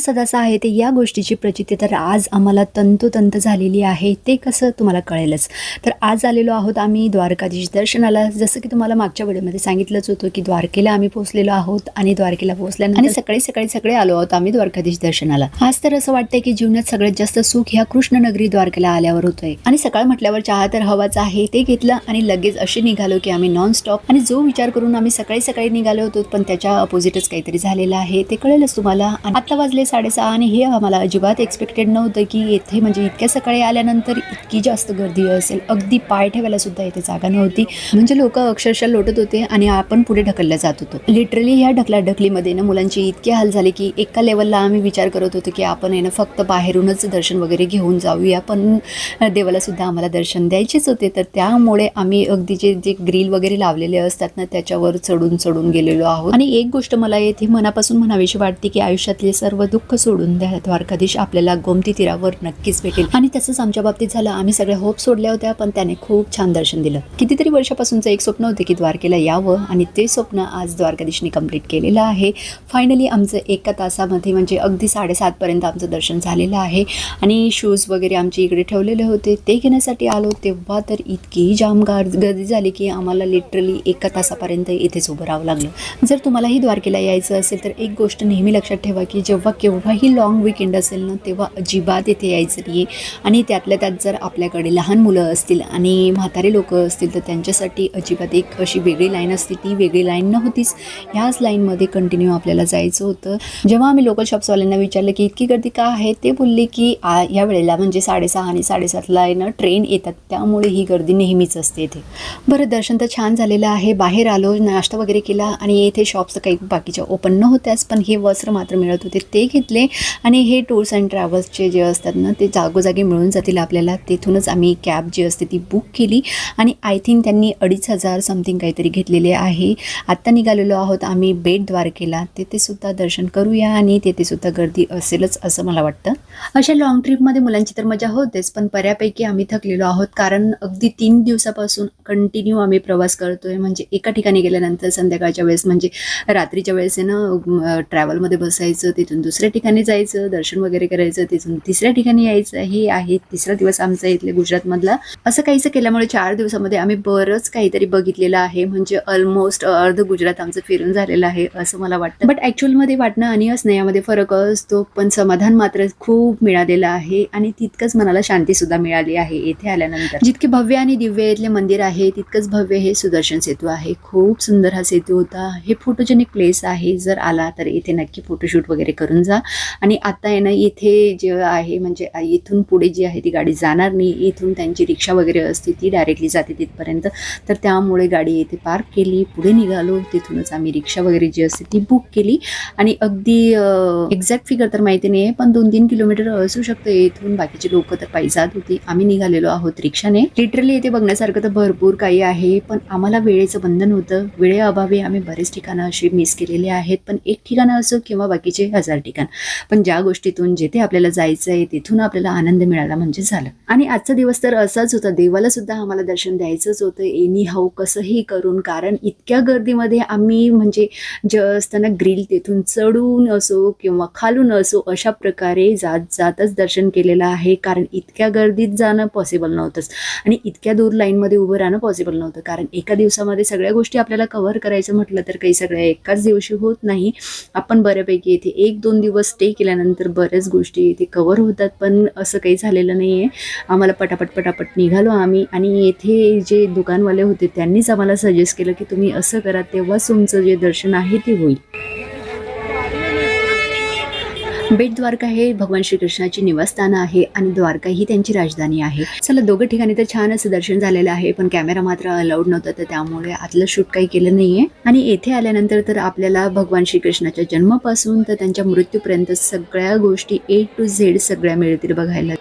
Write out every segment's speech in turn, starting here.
सदाचा आहे ते या गोष्टीची प्रचिती. तर आज आम्हाला तंतोतंत झालेली आहे. ते कसं तुम्हाला कळेलच. तर आज आलेलो आहोत आम्ही द्वारकाधीश दर्शनाला. जसं की तुम्हाला मागच्या वेळेमध्ये सांगितलंच होतं की द्वारकेला आम्ही पोहोचलेलो आहोत आणि द्वारकेला पोहोचल्यानंतर आणि सकाळी सकाळी सगळे आलो आहोत आम्ही द्वारकाधीश दर्शनाला. आज तर असं वाटतंय की जीवनात सगळ्यात जास्त सुख ह्या कृष्णनगरी द्वारकेला आल्यावर होतोय. आणि सकाळ म्हटल्यावर चहा तर हवाच आहे. ते घेतलं आणि लगेच असे निघालो की आम्ही नॉन स्टॉप आणि जो विचार करून आम्ही सकाळी सकाळी निघालो होतो पण त्याच्या अपोजिटच काहीतरी झालेलं आहे. ते कळेलच तुम्हाला. आणि आता वाजले साडेसहा आणि हे आम्हाला अजिबात एक्सपेक्टेड नव्हतं की येथे म्हणजे इतक्या सकाळी आल्यानंतर इतकी जास्त गर्दी असेल. अगदी पाय ठेवायला सुद्धा इथे जागा नव्हती. म्हणजे लोक अक्षरशः लोटत होते आणि आपण पुढे ढकलल्या जात होतो. लिटरली ह्या ढकल्या ढकलीमध्ये ना मुलांची इतके हाल झाले की एका लेवलला आम्ही विचार करत होतो की आपण आहे ना फक्त बाहेरूनच दर्शन वगैरे घेऊन जाऊया पण देवाला सुद्धा आम्हाला दर्शन द्यायचेच होते. तर त्यामुळे आम्ही अगदी जे जे ग्रिल वगैरे लावलेले असतात ना त्याच्यावर चढून चढून गेलेलो आहोत. आणि एक गोष्ट मला येथे मनापासून म्हणावीशी वाटते की आयुष्यातले सर्व दुःख सोडून द्या द्वारकाधीश आपल्याला गोमती तीरावर नक्कीच भेटेल. आणि तसंच आमच्या बाबतीत झालं. आम्ही सगळ्या होप सोडल्या होत्या पण त्याने खूप छान दर्शन दिलं. कितीतरी वर्षापासूनचं एक स्वप्न होते की द्वारकेला यावं आणि ते स्वप्न आज द्वारकाधीशने कंप्लीट केलेलं आहे. फायनली आमचं एका तासामध्ये म्हणजे अगदी साडेसातपर्यंत आमचं दर्शन झालेलं आहे. आणि शूज वगैरे आमचे इकडे ठेवलेले होते. ते घेण्यासाठी आलो. तेव्हा तर इतकी जाम गर्दी झाली की आम्हाला लिटरली एका तासापर्यंत इथेच उभं राहावं लागलं. जर तुम्हालाही द्वारकेला यायचं असेल तर एक गोष्ट नेहमी लक्षात ठेवा की जेव्हा जेव्हाही लॉंग विकेंड असेल ना तेव्हा अजिबात इथे यायचं नाही आणि त्यातल्या त्यात जर आपल्याकडे लहान मुलं असतील आणि म्हातारे लोक असतील तर त्यांच्यासाठी अजिबात एक अशी वेगळी लाईन असते. ती वेगळी लाईन नव्हतीच. ह्याच लाईनमध्ये कंटिन्यू आपल्याला जायचं होतं. जेव्हा आम्ही लोकल शॉप्सवाल्यांना विचारलं की इतकी गर्दी का आहे? ते बोलले की आ- या वेळेला म्हणजे साडेसहा आणि साडेसातला आहे ना ट्रेन येतात. त्यामुळे ही गर्दी नेहमीच असते इथे. बरं दर्शन तर छान झालेलं आहे. बाहेर आलो नाश्ता वगैरे केला आणि इथे शॉप्स काही बाकीच्या ओपन नव्हत्याच पण हे वस्त्र मात्र मिळत होते. ते घेतले आणि हे टूर्स अँड ट्रॅव्हल्सचे जे असतात ना ते जागोजागी मिळून जातील आपल्याला. तिथूनच आम्ही कॅब जी असते ती बुक केली. आणि आय थिंक त्यांनी अडीच हजार समथिंग काहीतरी घेतलेले आहे. आत्ता निघालेलो आहोत आम्ही बेट द्वारकेला. तेथेसुद्धा दर्शन करूया आणि तेथे सुद्धा गर्दी असेलच असं मला वाटतं. अशा लॉंग ट्रिपमध्ये मुलांची तर मजा होतेच पण बऱ्यापैकी आम्ही थकलेलो आहोत. कारण अगदी तीन दिवसापासून कंटिन्यू आम्ही प्रवास करतोय. म्हणजे एका ठिकाणी गेल्यानंतर संध्याकाळच्या वेळेस म्हणजे रात्रीच्या वेळेस आहे ना ट्रॅव्हलमध्ये बसायचं तिथून दुसऱ्या ठिकाणी जायचं दर्शन वगैरे करायचं तिथून तिसऱ्या ठिकाणी यायचं हे आहे. तिसरा दिवस आमचा इथले गुजरातमधला. असं काहीसं केल्यामुळे चार दिवसामध्ये आम्ही बरंच काहीतरी बघितलेलं आहे. म्हणजे ऑलमोस्ट अर्ध गुजरात आमचं फिरून झालेलं आहे असं मला वाटतं. बट ॲक्च्युअलमध्ये वाटणं आणि असणं यामध्ये फरक असतो पण समाधान मात्र खूप मिळालेलं आहे आणि तितकंच मनाला शांती सुद्धा मिळाली आहे येथे आल्यानंतर. जितके भव्य आणि दिव्य इथले मंदिर आहे तितकंच भव्य हे सुदर्शन सेतू आहे. खूप सुंदर हा सेतू होता. हे फोटोजेनिक प्लेस आहे. जर आला तर इथे नक्की फोटोशूट वगैरे करून जा. आणि आता आहे ना इथे जे आहे म्हणजे इथून पुढे जी आहे ती गाडी जाणार नाही. इथून त्यांची रिक्षा वगैरे असते ती डायरेक्टली जाते तिथपर्यंत. तर त्यामुळे गाडी इथे पार्क केली पुढे निघालो. तिथूनच आम्ही रिक्षा वगैरे जी असते ती बुक केली. आणि अगदी एक्झॅक्ट फिगर तर माहिती नाही आहे पण दोन तीन किलोमीटर असू शकतं इथून. बाकीचे लोक तर पायी जात होती. आम्ही निघालेलो आहोत रिक्षाने. लिटरली इथे बघण्यासारखं तर भरपूर काही आहे पण आम्हाला वेळेचं बंधन होतं. वेळेअभावी आम्ही बरेच ठिकाणं अशी मिस केलेली आहेत. पण एक ठिकाण असो किंवा बाकीचे हजार ठिकाण. पण ज्या गोष्टीतून जिथे आपल्याला जायचं आहे तिथून आपल्याला आनंद मिळाला म्हणजे झालं. आणि आजचा दिवस तर असाच होता. देवाला सुद्धा आम्हाला दर्शन द्यायचंच होतं. एनी हाऊ कसंही करून कारण इतक्या गर्दीमध्ये आम्ही म्हणजे जे असताना ग्रिल तिथून चढून असो किंवा खालून असो अशा प्रकारे जात जातच दर्शन केलेलं आहे. कारण इतक्या गर्दीत जाणं पॉसिबल नव्हतंच. आणि इतक्या दूर लाईनमध्ये उभं राहणं पॉसिबल नव्हतं. कारण एका दिवसामध्ये सगळ्या गोष्टी आपल्याला कव्हर करायचं म्हटलं तर काही सगळ्या एकाच दिवशी होत नाही. आपण बऱ्यापैकी येथे एक दोन दिवस स्टे केल्यानंतर बऱ्याच गोष्टी इथे कव्हर होतात पण असं काही झालेलं नाही आहे आम्हाला पटापट पटापट निघालो आम्ही आणि येथे जे दुकानवाले होते त्यांनीच आम्हाला सजेस्ट केलं की तुम्ही असं करा तेव्हाच तुमचं जे दर्शन आहे ते होईल. बेट द्वारका हे भगवान श्रीकृष्णाची निवासस्थान आहे आणि द्वारका ही त्यांची राजधानी आहे. चला दोघं ठिकाणी तर छान असं दर्शन झालेलं आहे पण कॅमेरा मात्र अलाउड नव्हता तर त्यामुळे आतलं शूट काही केलं नाहीये. आणि येथे आल्यानंतर तर आपल्याला भगवान श्रीकृष्णाच्या जन्मापासून तर त्यांच्या मृत्यूपर्यंत सगळ्या गोष्टी ए टू झेड सगळ्या मिळतील बघायला.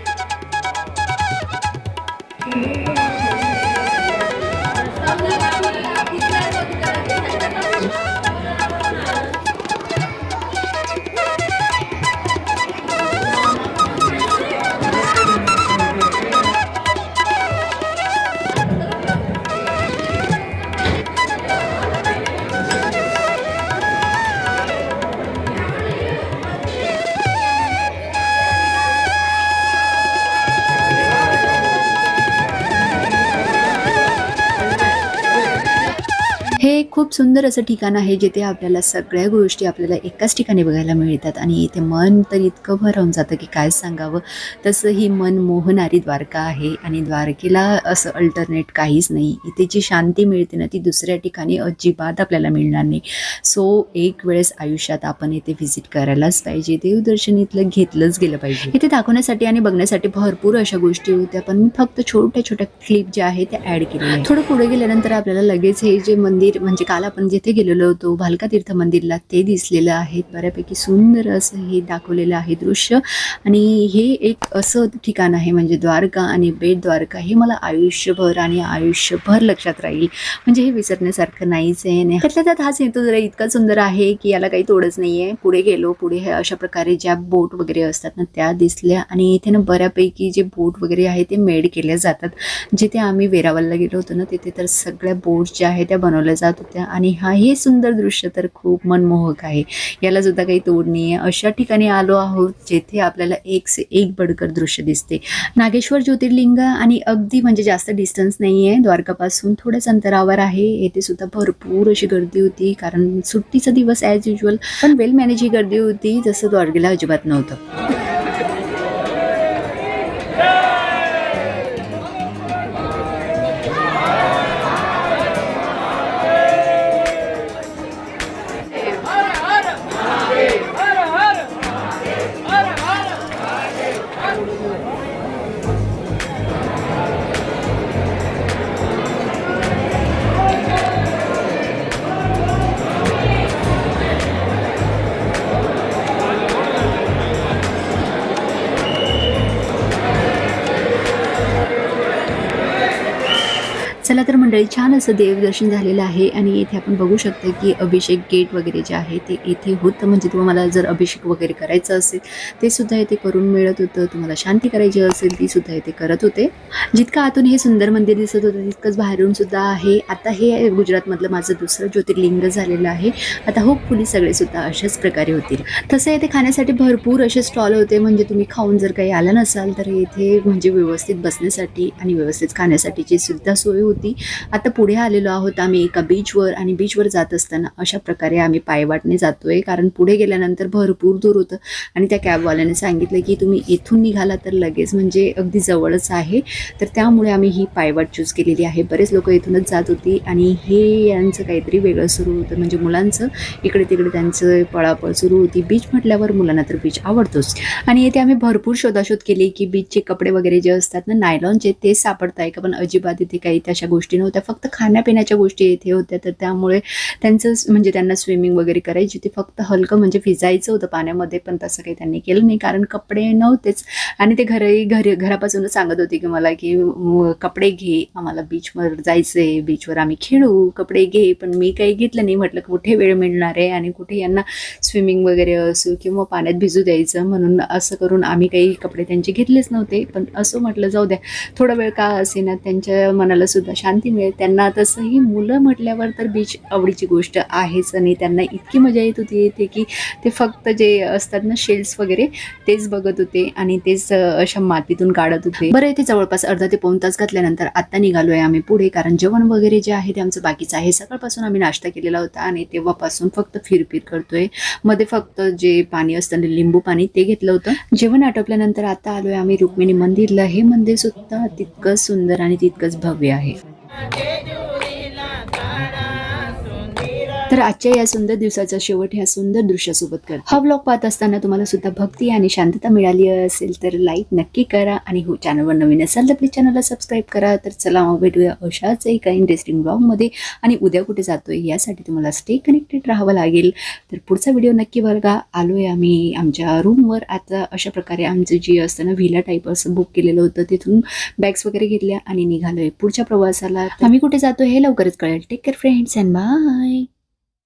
खूप सुंदर असं ठिकाण आहे जिथे आपल्याला सगळ्या गोष्टी आपल्याला एकाच ठिकाणी बघायला मिळतात. आणि इथे मन तर इतकं भरवून जातं की काय सांगावं? तसं ही मन मोहणारी द्वारका आहे आणि द्वारकेला असं अल्टरनेट काहीच नाही. इथे जी शांती मिळते ना ती दुसऱ्या ठिकाणी अजिबात आपल्याला मिळणार नाही. सो एक वेळेस आयुष्यात आपण इथे व्हिजिट करायलाच पाहिजे. देवदर्शन इथलं घेतलंच गेलं पाहिजे. इथे दाखवण्यासाठी आणि बघण्यासाठी भरपूर अशा गोष्टी होत्या पण मी फक्त छोट्या छोट्या क्लिप ज्या आहेत त्या ॲड केल्या थोडं पुढे गेल्यानंतर आपल्याला लगेच हे जे मंदिर म्हणजे काल आपण जिथे गेलेलो होतो भालका तीर्थ मंदिरला ते दिसलेलं आहे. बऱ्यापैकी सुंदर असं हे दाखवलेलं आहे दृश्य. आणि हे एक असं ठिकाण आहे म्हणजे द्वारका आणि बेट द्वारका. हे मला आयुष्यभर आणि आयुष्यभर लक्षात राहील. म्हणजे हे विसरण्यासारखं नाहीच आहे आणि त्यातल्या त्यात हा सेतू जरा इतका सुंदर आहे की याला काही तोडच नाही आहे पुढे गेलो पुढे हे अशा प्रकारे ज्या बोट वगैरे असतात ना त्या दिसल्या आणि इथे ना बऱ्यापैकी जे बोट वगैरे आहे ते मेड केल्या जातात. जिथे आम्ही वेरावलला गेलो होतो ना तिथे तर सगळ्या बोट ज्या आहेत त्या बनवल्या जात होत्या. आणि हा हे सुंदर दृश्य तर खूप मनमोहक आहे. याला सुद्धा काही तोड नाही आहे अशा ठिकाणी आलो आहोत जेथे आपल्याला एक से एक बडकर दृश्य दिसते. नागेश्वर ज्योतिर्लिंग आणि अगदी म्हणजे जास्त डिस्टन्स नाही आहे द्वारकापासून थोड्याच अंतरावर आहे. येथे सुद्धा भरपूर अशी गर्दी होती. कारण सुट्टीचा दिवस ॲज युजल पण वेल मॅनेज ही गर्दी होती. जसं द्वारकेला अजिबात नव्हतं. चला तर मंडळी छान असं देवदर्शन झालेलं आहे आणि येथे आपण बघू शकतो की अभिषेक गेट वगैरे जे आहे ते इथे होतं. म्हणजे तुम्हाला जर अभिषेक वगैरे करायचं असेल ते सुद्धा इथे करून मिळत होतं. तुम्हाला शांती करायची असेल ती सुद्धा इथे करत होते. जितकं आतून हे सुंदर मंदिर दिसत होतं तितकंच बाहेरून सुद्धा आहे. आता हे गुजरातमधलं माझं दुसरं ज्योतिर्लिंग झालेलं आहे. आता होपफुली सगळे सुद्धा अशाच प्रकारे होतील. तसं येथे खाण्यासाठी भरपूर असे स्टॉल होते. म्हणजे तुम्ही खाऊन जर काही आला नसाल तर येथे म्हणजे व्यवस्थित बसण्यासाठी आणि व्यवस्थित खाण्यासाठीची सुद्धा सोय होती. आता पुढे आलेलो आहोत आम्ही एका बीचवर आणि बीचवर जात असताना अशा प्रकारे आम्ही पायवाटने जातोय. कारण पुढे गेल्यानंतर भरपूर दूर होतं. आणि त्या कॅबवाल्याने सांगितलं की तुम्ही इथून निघाला तर लगेच म्हणजे अगदी जवळच आहे. तर त्यामुळे आम्ही ही पायवाट चूज केलेली आहे. बरेच लोक इथूनच जात होती आणि हे यांचं काहीतरी वेगळं सुरू होतं. म्हणजे मुलांचं इकडे तिकडे त्यांचं पळापळ सुरू होती. बीच म्हटल्यावर मुलांना तर बीच आवडतोच. आणि येथे आम्ही भरपूर शोधाशोध केली की बीचचे कपडे वगैरे जे असतात ना नायलॉनचे ते सापडताय का? पण अजिबात इथे काही तशा गोष्टी नव्हत्या. फक्त खाण्यापिण्याच्या गोष्टी इथे होत्या. तर त्यामुळे त्यांचं म्हणजे त्यांना स्विमिंग वगैरे करायची ते फक्त हलकं म्हणजे भिजायचं होतं पाण्यामध्ये पण तसं काही त्यांनी केलं नाही. कारण कपडे नव्हतेच. आणि ते घरही घरी घरापासूनच सांगत होते की मला की कपडे घे. आम्हाला बीचवर जायचंय. बीचवर आम्ही खेळू. कपडे घे. पण मी काही घेतलं नाही. म्हटलं कुठे वेळ मिळणार आहे? आणि कुठे यांना स्विमिंग वगैरे असो किंवा पाण्यात भिजू द्यायचं. म्हणून असं करून आम्ही काही कपडे त्यांचे घेतलेच नव्हते. पण असं म्हटलं जाऊ द्या. थोडा वेळ का असेना? त्यांच्या मनाला सुद्धा शांती मिळेल. त्यांना तसंही मुलं म्हटल्यावर तर बीच आवडीची गोष्ट आहेच आणि त्यांना इतकी मजा येत होती येते की ते फक्त जे असतात ना शेल्स वगैरे तेच बघत होते आणि तेच अशा मातीतून काढत होते. बरं इथे जवळपास अर्धा ते पाऊन तास घातल्यानंतर आता निघालोय आम्ही पुढे कारण जेवण वगैरे जे आहे ते आमचं बाकीचं आहे. सकाळपासून आम्ही नाश्ता केलेला होता आणि तेव्हापासून फक्त फिरफिर करतोय. मध्ये फक्त जे पाणी असतं लिंबू पाणी ते घेतलं होतं. जेवण आटोपल्यानंतर आता आलोय आम्ही रुक्मिणी मंदिरला. हे मंदिर सुद्धा तितकंच सुंदर आणि तितकंच भव्य आहे. Okay. तर आजच्या या सुंदर दिवसाचा शेवट ह्या सुंदर दृश्यासोबत कर हा ब्लॉग पाहत असताना तुम्हाला सुद्धा भक्ती आणि शांतता मिळाली असेल तर लाईक नक्की करा आणि हो चॅनलवर नवीन असाल तर प्लीज चॅनलला सबस्क्राईब करा. तर चला मग भेटूया अशाच एका इंटरेस्टिंग ब्लॉगमध्ये आणि उद्या कुठे जातोय यासाठी तुम्हाला स्टे कनेक्टेड राहावं लागेल. तर पुढचा व्हिडिओ नक्की बघा. आलोय आम्ही आमच्या रूमवर आता अशा प्रकारे आमचं जे असतं ना व्हिला टाईप असं बुक केलेलं होतं तिथून बॅग्स वगैरे घेतल्या आणि निघालोय पुढच्या प्रवासाला. आम्ही कुठे जातो हे लवकरच कळेल. Take care friends and bye